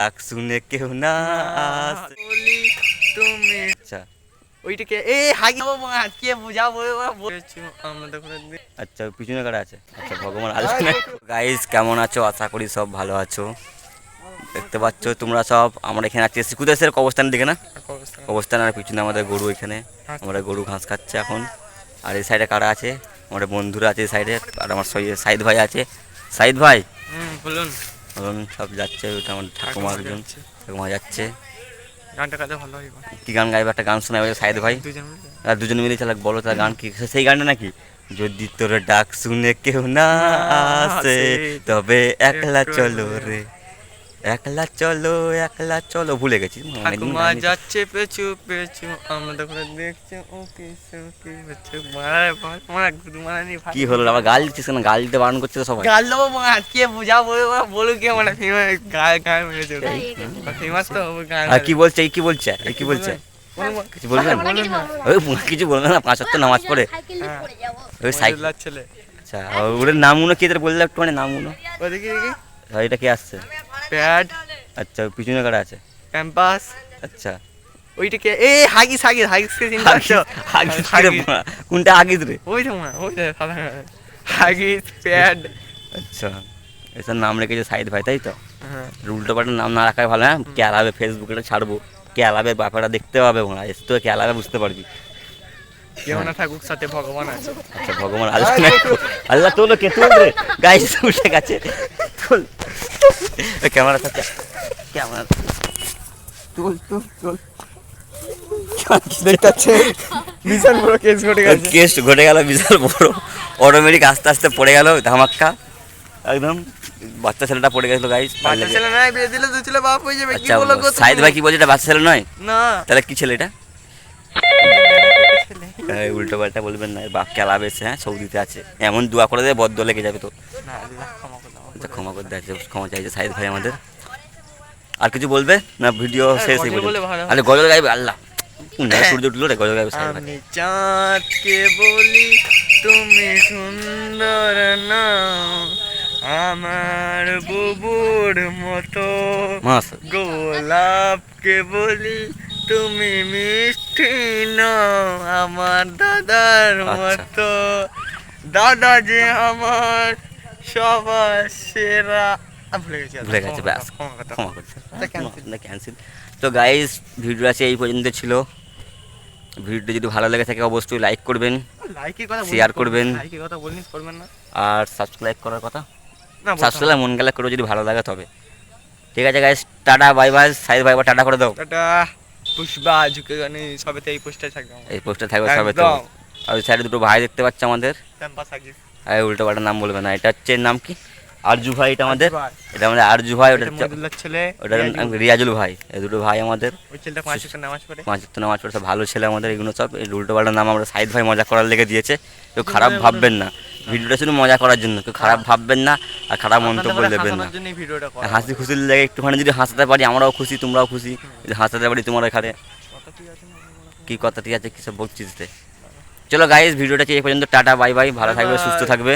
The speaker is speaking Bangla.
ডাক শুনে কেউ না বলি তুমি। আচ্ছা। ওইটাকে এ হাগি বাবু আজকে বুঝাবো আমরা দেখো আচ্ছা পিছনে কারা আছে? আচ্ছা ভগবান আলোচনা গাইস কেমন আছো? আশা করি সব ভালো আছো। দেখতে পাচ্ছ তোমরা সব। আমরা এখানে আছি। শ্রীকুদাসের অবস্থান দিকে না? অবস্থান আর পিছনে আমাদের গরু এখানে। আমরা গরু ঘাস খাচ্ছে এখন। আর এই সাইডে কারা আছে? আমাদের বন্ধুরা আছে এই সাইডে আর আমার সই- সাইদ ভাই আছে। সাইদ ভাই? বলুন। বলুন সব যাচ্ছে ওইটা আমার ঠাকুমা একজন যাচ্ছে। ঠাকুমা যাচ্ছে। গানটা কাজে ভালো হয় কি গান গাইবে? একটা গান শোনাবে সাইদ ভাই। আর দুজনে মিলে চালাক বলো তার গান কি? সেই গানটা নাকি? যদি তোর ডাক শুনে কেউ না আসে তবে একলা চলো রে। একলা চলো একলা চলো ভুলে গেছি ঠাকুমা যাচ্ছে পেছু পেছু আমরা দেখো দেখছি ও কি সে কি হচ্ছে মারা মারা গুদু মারা নি কি হলো আবার গাল দিচ্ছিস কেন? গাল দিতে বারণ করছে সবাই। গাল দেবো মা আজকে বুঝাবো বলুক কে মানে ফেমাস গায়ে গায়ে মেরেছে ফেমাস তো হবে গায়ে আর কি বলছে এই কি বলছে এই কি বলছে? কিছু বলবেন ওই কিছু বলবে না পাঁচ সপ্তাহ নামাজ পড়ে। ওই সাইকেল ছেলে। আচ্ছা ওদের নামগুলো কি? বললে একটু মানে নামগুলো ওদিকে দেখি আর এটা কি আসছে? প্যাড আচ্ছা পিছনে কারা আছে। ক্যাম্পাস আচ্ছা। ওইটাকে এ হাগিস হাগিস হাগিস কে চিন্তা করছ হাগিস। কি রে কোনটা হাগিস রে? ওই তো মা ওই সাদা হাগিস প্যাড আচ্ছা। এসব নাম রেখেছে সাইদ ভাই তাই তো? হ্যাঁ। উল্টো পাল্টা নাম না রাখাই ভালো হ্যাঁ? ক্যালাবে ফেসবুকে ছাড়বো। ক্যালাবে ব্যাপারটা দেখতে পাবে ওরা এসে তো ক্যালাবে বুঝতে পারবি। কেউ না থাকুক সাথে ভগবান আছে। আচ্ছা ভগবান আলোচনা আল্লাহ তোলো কে তোল রে। গাইস উঠে গেছে তোল। ক্যামেরা থাকছে ক্যামেরা চল চল চল দেখতে বিশাল বড় কেস ঘটে গেছে কেস ঘটে গেল বিশাল বড় অটোমেটিক আস্তে আস্তে পড়ে গেল ধামাক্কা একদম বাচ্চা ছেলেটা পড়ে গেছিল গাইস বাচ্চা ছেলে নাই বিয়ে দিলে দু ছেলে বাপ হয়ে যাবে কি বলো গো সাইদ ভাই কি বলছে এটা বাচ্চা ছেলে নয় না তাহলে কি ছেলে এটা এই উল্টো পাল্টা বলবেন না বাপ হ্যাঁ সৌদিতে আছে। এমন দোয়া করে দেবে বদ্ধ লেগে যাবে তো। আল্লাহ ক্ষমা করে আচ্ছা ক্ষমা করে দেয় ক্ষমা চাইছে সাইদ ভাই আমাদের। আর কিছু বলবে? না ভিডিও। আরে গজল গাইবে আল্লাহ। সূর্য উঠল রে গজল গাইবে সাইদ ভাই। আমি চাঁদকে বলি তুমি সুন্দর না আমার বুবুর মতো মাস। গোলাপকে বলি তুমি মিষ্টি নও আমার দাদার আচ্ছা। মতো। দাদা যে আমার সবার সেরা। ভুলে গেছে ব্যাস। ক্ষমা করে করছে ক্যান্সেল তো গাইস ভিডিও আছে এই পর্যন্ত ছিল। ভিডিওটা যদি ভালো লেগে থাকে অবশ্যই লাইক করবেন কথা করবেন করবেন। না, লাইকের কথা বলিস করবেন না। আর সাবস্ক্রাইব করার কথা? সাবস্ক্রাইব মন গেলে করে যদি ভালো লাগে তবে। ঠিক আছে guys tata bye bye Saeed ভাই টাটা করে দাও। টাটা। পুষ্পা ঝুঁকে সবেতে এই পোস্টে থাকবে এই পোস্টে থাকবে সবে তো একদম। আর ওই সাইডে দুটো ভাই দেখতে পাচ্ছে আমাদের। উল্টো পাল্টা নাম বলবে না। এটা হচ্ছে নাম কি? আরজু ভাই এটা আমাদের। এটা আমাদের আরজু ভাই ওটা ছেলে ওটা। রিয়াজুল। ভাই। এই দুটো ভাই আমাদের। ওই ছেলেটা পাঁচ একটা নামাজ পড়ে। পাঁচ তো নামাজ পড়ে। সব ভালো ছেলে আমাদের এগুলো সব। এই উল্টো পাল্টা নাম আমরা সাইদ ভাই মজা করার লেগে দিয়েছে। কেউ খারাপ ভাববেন না। ভিডিওটা শুধু মজা করার জন্য কেউ খারাপ ভাববেন না আর খারাপ মন্তব্য দেবেন না। করা হাসি খুশির লেগে একটুখানি যদি হাসাতে পারি আমরাও খুশি তোমরাও খুশি। যদি হাসাতে পারি তোমার এখানে। কথা ঠিক আছে না? কি কথা ঠিক আছে কিসব বলছিস রে? চলো গাইজ ভিডিওটা এই পর্যন্ত টাটা বাই বাই ভালো থাকবে সুস্থ থাকবে।